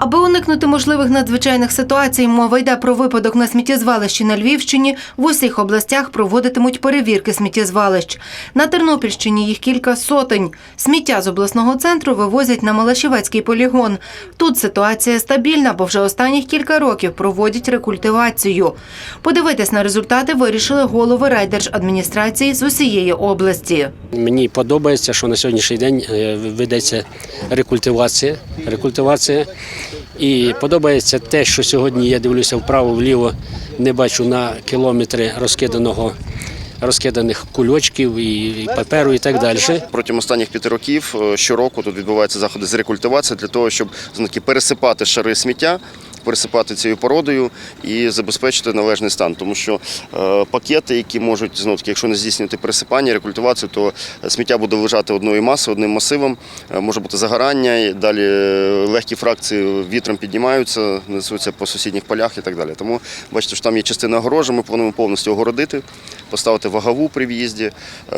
Аби уникнути можливих надзвичайних ситуацій, мова йде про випадок на сміттєзвалищі на Львівщині. В усіх областях проводитимуть перевірки сміттєзвалищ. На Тернопільщині їх кілька сотень. Сміття з обласного центру вивозять на Малашівецький полігон. Тут ситуація стабільна, бо вже останніх кілька років проводять рекультивацію. Подивитись на результати вирішили голови райдержадміністрації з усієї області. Мені подобається, що на сьогоднішній день е, ведеться рекультивація. рекультивація. І подобається те, що сьогодні я дивлюся вправо-вліво, не бачу на кілометри розкиданого розкиданих кульочків і паперу і так далі. Протягом останніх п'яти років е, щороку тут відбуваються заходи з рекультивації для того, щоб знаки пересипати шари сміття. Пересипати цією породою і забезпечити належний стан, тому що е, пакети, які можуть знову якщо не здійснювати пересипання, рекультивацію, то сміття буде лежати одною масою, одним масивом, е, може бути загорання, і далі е, легкі фракції вітром піднімаються, несуться по сусідніх полях і так далі. Тому бачите, що там є частина огорожі, ми повинні повністю огородити, поставити вагову при в'їзді.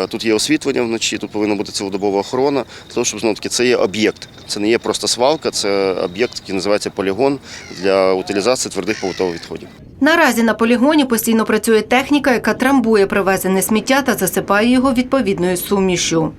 Тут є освітлення вночі, тут повинна бути цілодобова охорона, для того, щоб знову таки це є об'єкт. Це не є просто свалка, це об'єкт, який називається полігон для утилізації твердих побутових відходів. Наразі на полігоні постійно працює техніка, яка трамбує привезене сміття та засипає його відповідною сумішю.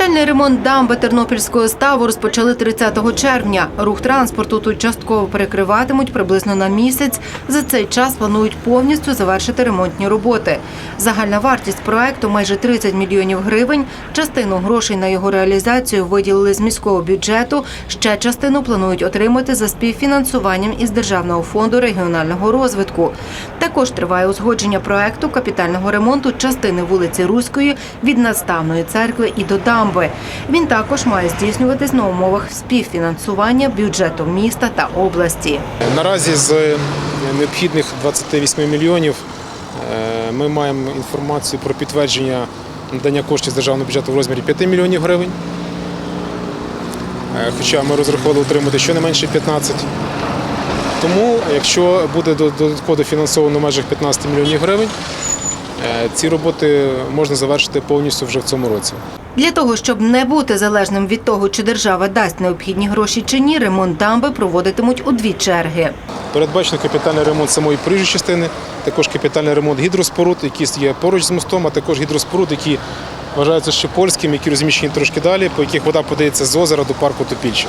Капітальний ремонт дамби Тернопільського ставу розпочали 30 червня. Рух транспорту тут частково перекриватимуть приблизно на місяць. За цей час планують повністю завершити ремонтні роботи. Загальна вартість проекту майже 30 мільйонів гривень. Частину грошей на його реалізацію виділили з міського бюджету. Ще частину планують отримати за співфінансуванням із Державного фонду регіонального розвитку. Також триває узгодження проекту капітального ремонту частини вулиці Руської від Надставної церкви і до дамби. Він також має здійснюватись на умовах співфінансування бюджету міста та області. Наразі з необхідних 28 мільйонів е, ми маємо інформацію про підтвердження надання коштів з державного бюджету в розмірі 5 мільйонів гривень. Е, Хоча ми розраховували отримати щонайменше 15. Тому, якщо буде додатково дофінансовано в межах 15 мільйонів гривень, е, ці роботи можна завершити повністю вже в цьому році. Для того, щоб не бути залежним від того, чи держава дасть необхідні гроші чи ні, ремонт дамби проводитимуть у дві черги. Передбачено капітальний ремонт самої проїжджої частини, також капітальний ремонт гідроспоруд, які є поруч з мостом, а також гідроспоруд, які вважаються ще польськими, які розміщені трошки далі, по яких вода подається з озера до парку Топільча.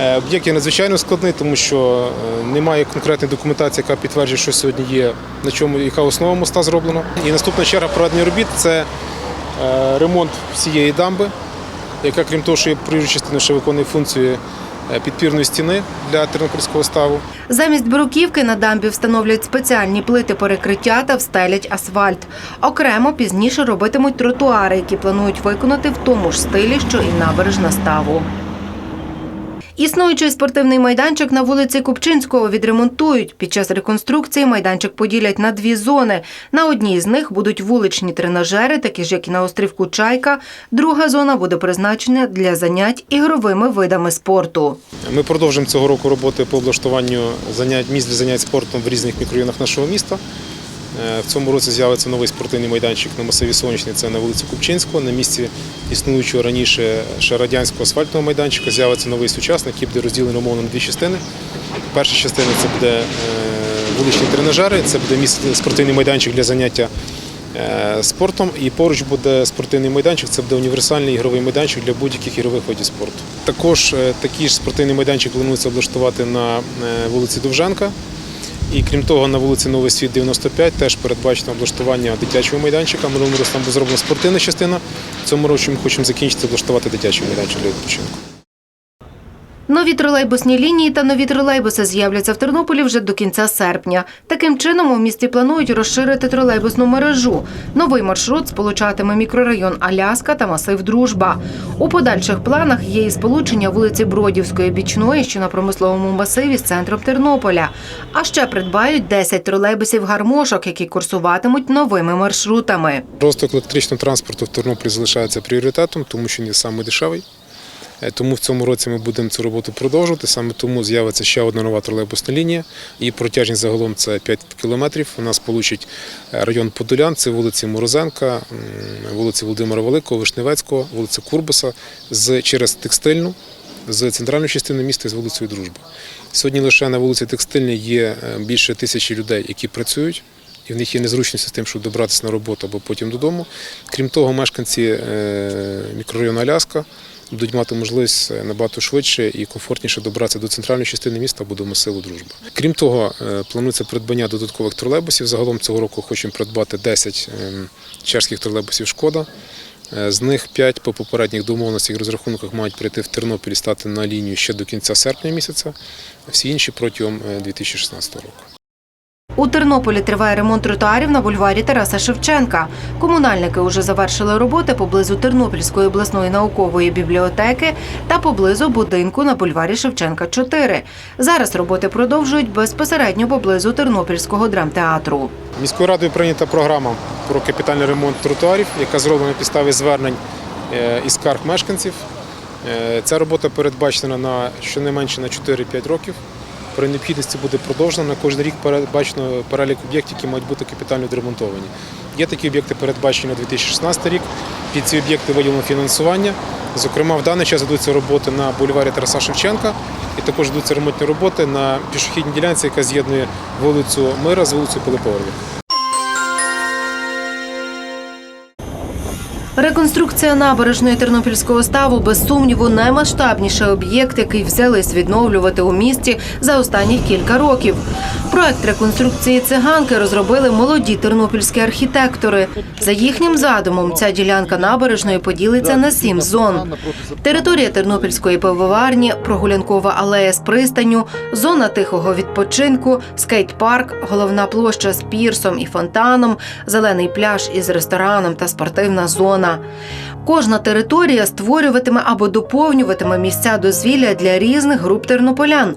Е, Об'єкт є надзвичайно складний, тому що е, немає конкретної документації, яка підтверджує, що сьогодні є, на чому яка основа моста зроблена. І наступна черга проведення робіт це ремонт всієї дамби, яка, крім того, що є проїжджою частиною, ще виконує функцію е, підпірної стіни для тернопільського ставу. Замість бруківки на дамбі встановлять спеціальні плити перекриття та встелять асфальт. Окремо пізніше робитимуть тротуари, які планують виконати в тому ж стилі, що і набережна ставу. Існуючий спортивний майданчик на вулиці Купчинського відремонтують. Під час реконструкції майданчик поділять на дві зони. На одній з них будуть вуличні тренажери, такі ж як і на острівку Чайка. Друга зона буде призначена для занять ігровими видами спорту. Ми продовжимо цього року роботи по облаштуванню занять місць для занять спортом в різних мікрорайонах нашого міста. Е, В цьому році з'явиться новий спортивний майданчик на масиві Сонячний, це на вулиці Купчинського. На місці існуючого раніше ще радянського асфальтного майданчика з'явиться новий сучасний, який буде розділений умовно на дві частини. Перша частина це буде е, вуличні тренажери, це буде спортивний майданчик для заняття е, спортом. І поруч буде спортивний майданчик, це буде універсальний ігровий майданчик для будь-яких ігрових видів спорту. Також такий ж спортивний майданчик планується облаштувати на вулиці Довженка. І крім того, на вулиці Новий Світ 95 теж передбачено облаштування дитячого майданчика. Минулому році там була зроблена спортивна частина. В цьому році ми хочемо закінчити облаштувати дитячий майданчик для відпочинку. Нові тролейбусні лінії та нові тролейбуси з'являться в Тернополі вже до кінця серпня. Таким чином у місті планують розширити тролейбусну мережу. Новий маршрут сполучатиме мікрорайон Аляска та масив Дружба. У подальших планах є і сполучення вулиці Бродівської бічної, що на промисловому масиві з центром Тернополя. А ще придбають 10 тролейбусів гармошок, які курсуватимуть новими маршрутами. Розвиток електричного транспорту в Тернополі залишається пріоритетом, тому що він саме дешевий. Е, Тому в цьому році ми будемо цю роботу продовжувати. Саме тому з'явиться ще одна нова тролейбусна лінія. Її протяжність загалом це 5 кілометрів. У нас получить е, район Подолян, це вулиці Морозенка, вулиці Володимира Великого, Вишневецького, вулиця Курбаса через текстильну. З центральної частини міста і з вулицею Дружби. Сьогодні лише на вулиці Текстильній є е, більше тисячі людей, які працюють, і в них є незручності з тим, щоб добратися на роботу або потім додому. Крім того, мешканці мікрорайону Аляска будуть мати можливість е, набагато швидше і комфортніше добратися до центральної частини міста або до масиву Дружба. Крім того, е, планується придбання додаткових тролейбусів. Загалом цього року хочемо придбати 10 ем, чешських тролейбусів Шкода. Е, З них 5 по попередніх домовленостях і розрахунках мають прийти в Тернопіль і стати на лінію ще до кінця серпня місяця, всі інші протягом е, 2016 року. У Тернополі триває ремонт тротуарів на бульварі Тараса Шевченка. Комунальники уже завершили роботи поблизу Тернопільської обласної наукової бібліотеки та поблизу будинку на бульварі Шевченка 4. Зараз роботи продовжують безпосередньо поблизу Тернопільського драмтеатру. Міською радою прийнята програма про капітальний ремонт тротуарів, яка зроблена на підставі звернень е, і скарг мешканців. Е, Ця робота передбачена на щонайменше на 4-5 років. При необхідності буде продовжено. На кожен рік передбачено перелік об'єктів, які мають бути капітально відремонтовані. Є такі об'єкти передбачені на 2016 рік. Під ці об'єкти виділено фінансування. Зокрема, в даний час ведуться роботи на бульварі Тараса Шевченка, і також ведуться ремонтні роботи на пішохідній ділянці, яка з'єднує вулицю Мира з вулицею Пилипової. Реконструкція набережної Тернопільського ставу без сумніву наймасштабніший об'єкт, який взялись відновлювати у місті за останні кілька років. Проект реконструкції циганки розробили молоді тернопільські архітектори. За їхнім задумом, ця ділянка набережної поділиться на сім зон. Територія Тернопільської пивоварні, прогулянкова алея з пристаню, зона тихого відпочинку, скейт-парк, головна площа з пірсом і фонтаном, зелений пляж із рестораном та спортивна зона. Кожна територія створюватиме або доповнюватиме місця дозвілля для різних груп тернополян.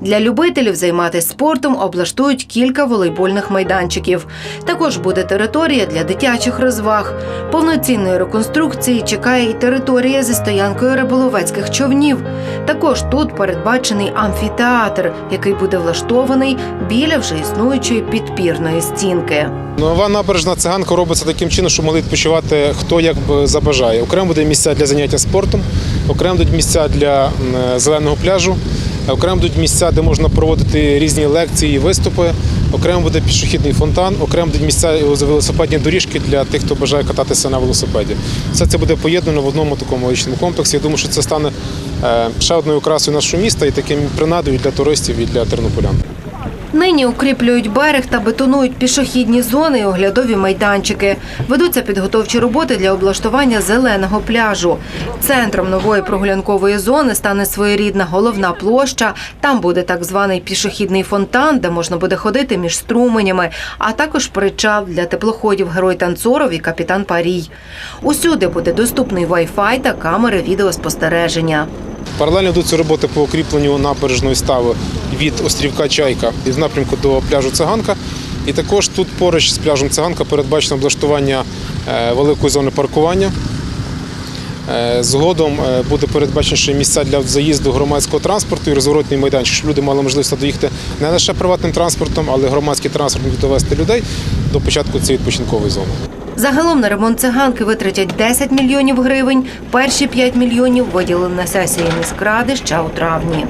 Для любителів займатися спортом облаштують кілька волейбольних майданчиків. Також буде територія для дитячих розваг. Повноцінної реконструкції чекає і територія зі стоянкою риболовецьких човнів. Також тут передбачений амфітеатр, який буде влаштований біля вже існуючої підпірної стінки. Нова набережна циганка робиться таким чином, щоб могли відпочивати хто як би забажає. Окремо буде місця для заняття спортом, окремо будуть місця для зеленого пляжу, окремо будуть місця, де можна проводити різні лекції, виступи. Окремо буде пішохідний фонтан, окремо будуть місця велосипедні доріжки для тих, хто бажає кататися на велосипеді. Все це буде поєднано в одному такому величному комплексі. Я думаю, що це стане е, ще одною окрасою нашого міста і таким принадою для туристів і для тернополян. Нині укріплюють берег та бетонують пішохідні зони і оглядові майданчики. Ведуться підготовчі роботи для облаштування зеленого пляжу. Центром нової прогулянкової зони стане своєрідна головна площа. Там буде так званий пішохідний фонтан, де можна буде ходити між струменями, а також причал для теплоходів Герой Танцоров і капітан Парій. Усюди буде доступний Wi-Fi та камери відеоспостереження. Паралельно йдуться роботи по укріпленню набережної стави від острівка Чайка і в напрямку до пляжу Циганка. І також тут поруч з пляжем Циганка передбачено облаштування е, великої зони паркування. Е, Згодом е, буде передбачено ще місця для заїзду громадського транспорту і розворотний майданчик, щоб люди мали можливість доїхати не лише приватним транспортом, але й громадський транспорт міг довести людей до початку цієї відпочинкової зони. Загалом на ремонт циганки витратять 10 мільйонів гривень. Перші 5 мільйонів виділили на сесії міськради ще у травні.